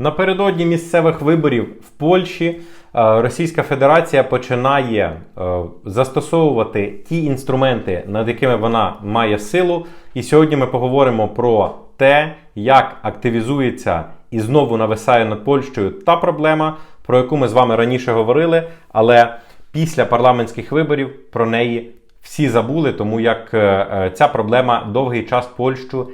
Напередодні місцевих виборів в Польщі е, Російська Федерація починає е, застосовувати ті інструменти, над якими вона має силу. І сьогодні ми поговоримо про те, як активізується і знову нависає над Польщею та проблема, про яку ми з вами раніше говорили, але після парламентських виборів про неї всі забули, тому як е, ця проблема довгий час Польщу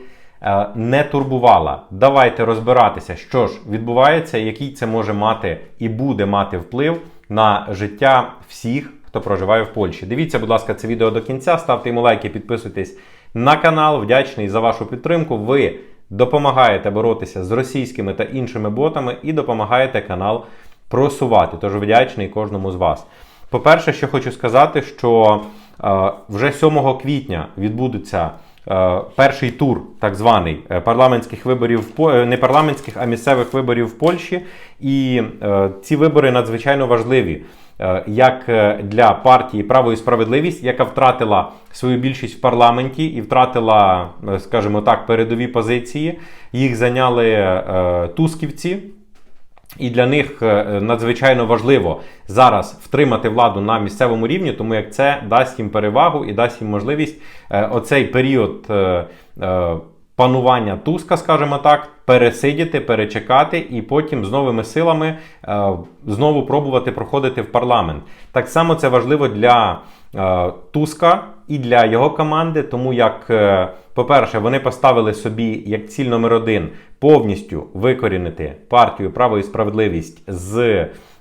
не турбувала. Давайте розбиратися, що ж відбувається, який це може мати і буде мати вплив на життя всіх, хто проживає в Польщі. Дивіться, будь ласка, це відео до кінця, ставте йому лайки, підписуйтесь на канал. Вдячний за вашу підтримку. Ви допомагаєте боротися з російськими та іншими ботами і допомагаєте канал просувати. Тож вдячний кожному з вас. По-перше, що хочу сказати, що е, вже 7 квітня відбудеться е, перший тур, так званий е, парламентських виборів е, не парламентських, а місцевих виборів в Польщі. І е, ці вибори надзвичайно важливі. е, Як е, для партії Право і справедливість, яка втратила свою більшість в парламенті і втратила, е, скажімо так, передові позиції, їх зайняли е, тусківці, і для них е, надзвичайно важливо зараз втримати владу на місцевому рівні, тому як це дасть їм перевагу і дасть їм можливість е, оцей період е, панування Туска, скажімо так, пересидіти, перечекати і потім з новими силами е, знову пробувати проходити в парламент. Так само це важливо для е, Туска і для його команди, тому як, е, по-перше, вони поставили собі як ціль номер один повністю викорінити партію право і справедливість з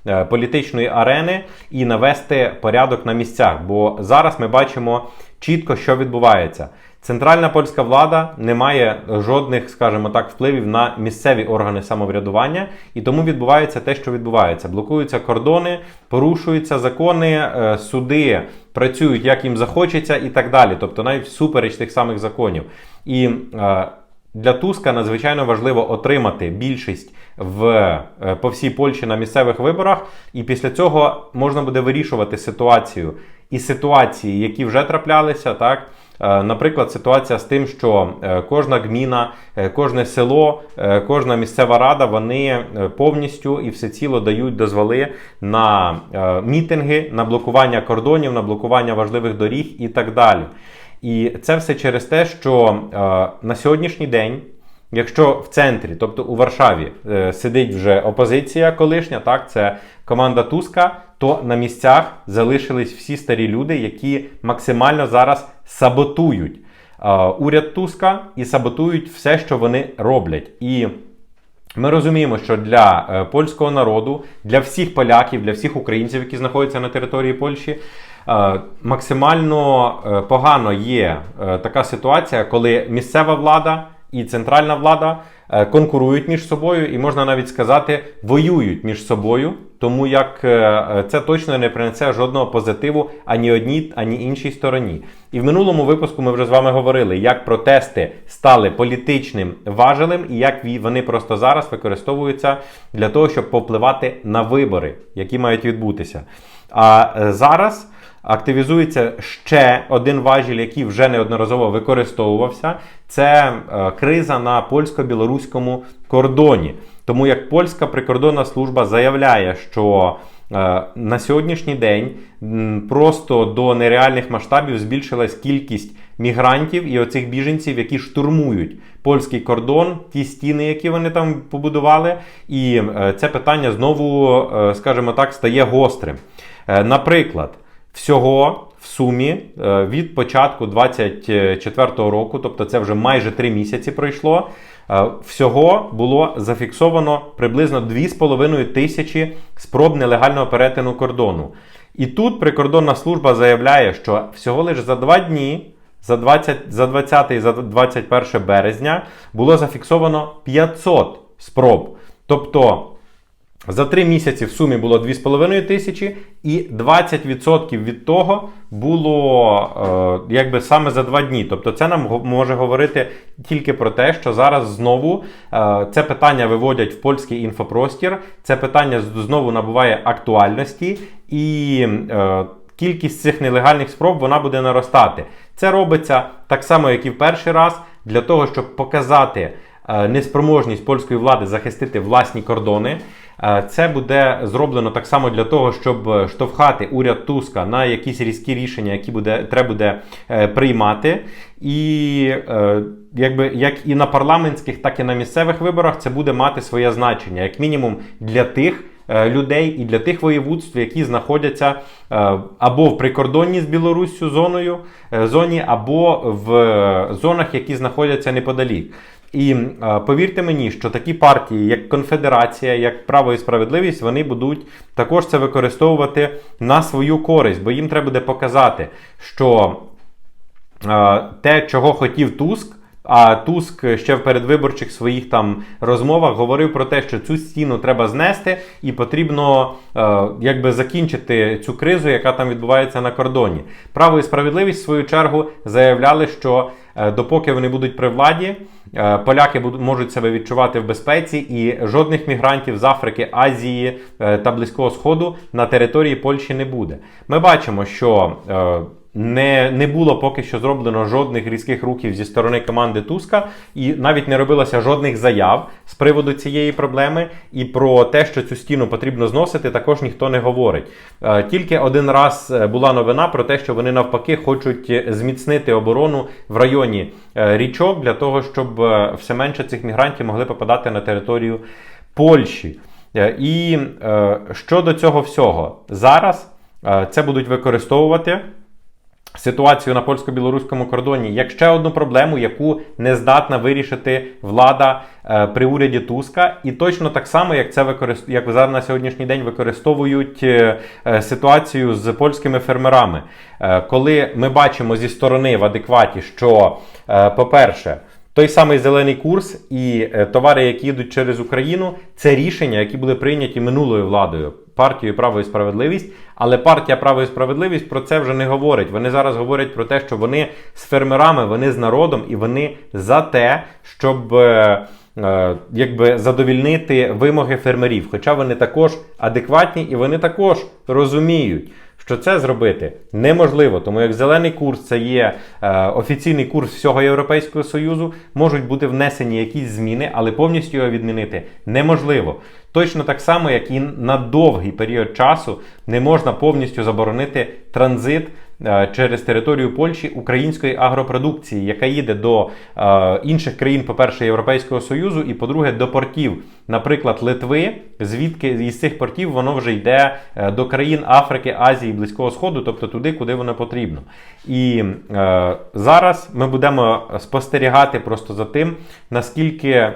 е, політичної арени і навести порядок на місцях. Бо зараз ми бачимо чітко, що відбувається. Центральна польська влада не має жодних, скажімо так, впливів на місцеві органи самоврядування, і тому відбувається те, що відбувається. Блокуються кордони, порушуються закони, е, суди працюють як їм захочеться, і так далі. Тобто навіть всупереч тих самих законів. І е, для Туска надзвичайно важливо отримати більшість в, е, по всій Польщі на місцевих виборах, і після цього можна буде вирішувати ситуацію і ситуації, які вже траплялися, так. Е, Наприклад, ситуація з тим, що е, кожна гміна, е, кожне село, кожна місцева рада вони повністю і всеціло дають дозволи на мітинги, на блокування кордонів, на блокування важливих доріг і так далі. І це все через те, що на сьогоднішній день, якщо в центрі, тобто у Варшаві, сидить вже опозиція колишня, так, це команда Туска, то на місцях залишились всі старі люди, які максимально зараз саботують уряд Туска і саботують все, що вони роблять. І ми розуміємо, що для е, польського народу, для всіх поляків, для всіх українців, які знаходяться на території Польщі, е, максимально е, погано є така ситуація, коли місцева влада і центральна влада конкурують між собою, і можна навіть сказати, воюють між собою, тому як е, е, це точно не принесе жодного позитиву ані одній, ані іншій стороні. І в минулому випуску ми вже з вами говорили, як протести стали політичним важелем, і як вони просто зараз використовуються для того, щоб повпливати на вибори, які мають відбутися. А е, зараз активізується ще один важіль, який вже неодноразово використовувався. Це е, криза на польсько-білоруському кордоні. Тому як польська прикордонна служба заявляє, що е, на сьогоднішній день просто до нереальних масштабів збільшилась кількість мігрантів і оцих біженців, які штурмують польський кордон, ті стіни, які вони там побудували. І е, це питання знову, скажімо так, стає гострим. Наприклад, всього в сумі е, від початку 2024 року, тобто це вже майже три місяці пройшло. е, Всього було зафіксовано приблизно 2,5 тисячі спроб нелегального перетину кордону. І тут прикордонна служба заявляє, що всього лише за два дні, за 20, за 20 і за 21 березня, було зафіксовано 500 спроб. Тобто за три місяці в сумі було 2,5 тисячі, і 20% від того було е, якби саме за два дні. Тобто це нам може говорити тільки про те, що зараз знову е, це питання виводять в польський інфопростір, це питання знову набуває актуальності і. Е, Кількість цих нелегальних спроб вона буде наростати. Це робиться так само, як і в перший раз, для того, щоб показати е, неспроможність польської влади захистити власні кордони. Е, Це буде зроблено так само для того, щоб е, штовхати уряд Туска на якісь різкі рішення, які буде треба буде е, приймати. І якби як і на парламентських, так і на місцевих виборах це буде мати своє значення, як мінімум для тих. Людей і для тих воєводств, які знаходяться або в прикордонні з Білоруссю зоною зоні, або в зонах, які знаходяться неподалік. І е, повірте мені, що такі партії, як Конфедерація, як Право і Справедливість, вони будуть також це використовувати на свою користь, бо їм треба буде показати, що е, те, чого хотів Туск. А Туск ще в передвиборчих своїх там розмовах говорив про те, що цю стіну треба знести, і потрібно е, якби закінчити цю кризу, яка там відбувається на кордоні. Право і справедливість, в свою чергу, заявляли, що е, допоки вони будуть при владі, поляки можуть себе відчувати в безпеці, і жодних мігрантів з Африки, Азії е, та Близького Сходу на території Польщі не буде. Ми бачимо, що е, не, не було поки що зроблено жодних різких рухів зі сторони команди Туска, і навіть не робилося жодних заяв з приводу цієї проблеми. І про те, що цю стіну потрібно зносити, також ніхто не говорить. Е, Тільки один раз е, була новина про те, що вони навпаки хочуть е, зміцнити оборону в районі річок для того, щоб все менше цих мігрантів могли попадати на територію Польщі. І щодо цього всього, зараз це будуть використовувати ситуацію на польсько-білоруському кордоні. Як ще одну проблему, яку не здатна вирішити влада е, при уряді Туска, і точно так само, як це використ... як зараз на сьогоднішній день використовують е, е, ситуацію з польськими фермерами. Е, коли ми бачимо зі сторони в адекваті, що, е, по-перше, той самий зелений курс і е, товари, які йдуть через Україну, це рішення, які були прийняті минулою владою, партією Право і справедливість. Але партія Право і справедливість про це вже не говорить. Вони зараз говорять про те, що вони з фермерами, вони з народом, і вони за те, щоб е, е, якби задовільнити вимоги фермерів. Хоча вони також адекватні і вони також розуміють. Що це зробити неможливо, тому як зелений курс це є е, офіційний курс всього Європейського Союзу, можуть бути внесені якісь зміни, але повністю його відмінити неможливо. Точно так само, як і на довгий період часу не можна повністю заборонити транзит через територію Польщі української агропродукції, яка їде до е, інших країн, по-перше, Європейського Союзу, і по-друге, до портів, наприклад, Литви, звідки із цих портів воно вже йде е, до країн Африки, Азії, Близького Сходу, тобто туди, куди воно потрібно. І е, зараз ми будемо спостерігати просто за тим, наскільки е,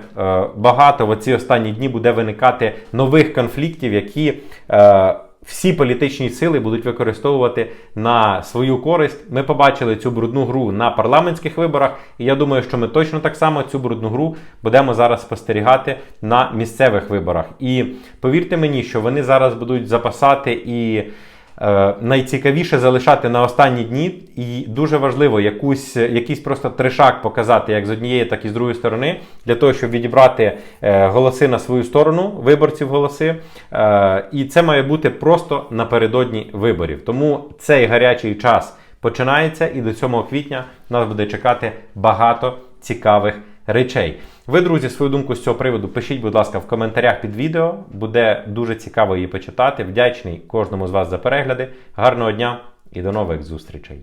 багато в ці останні дні буде виникати нових конфліктів, які. Е, всі політичні сили будуть використовувати на свою користь. Ми побачили цю брудну гру на парламентських виборах, і я думаю, що ми точно так само цю брудну гру будемо зараз спостерігати на місцевих виборах. І повірте мені, що вони зараз будуть запасати і. Е, найцікавіше залишати на останні дні, і дуже важливо якусь, якийсь просто тришак показати як з однієї, так і з другої сторони, для того, щоб відібрати е, голоси на свою сторону, виборців голоси. Е, і це має бути просто напередодні виборів. Тому цей гарячий час починається, і до 7 квітня нас буде чекати багато цікавих речей. Ви, друзі, свою думку з цього приводу пишіть, будь ласка, в коментарях під відео. Буде дуже цікаво її почитати. Вдячний кожному з вас за перегляди. Гарного дня і до нових зустрічей!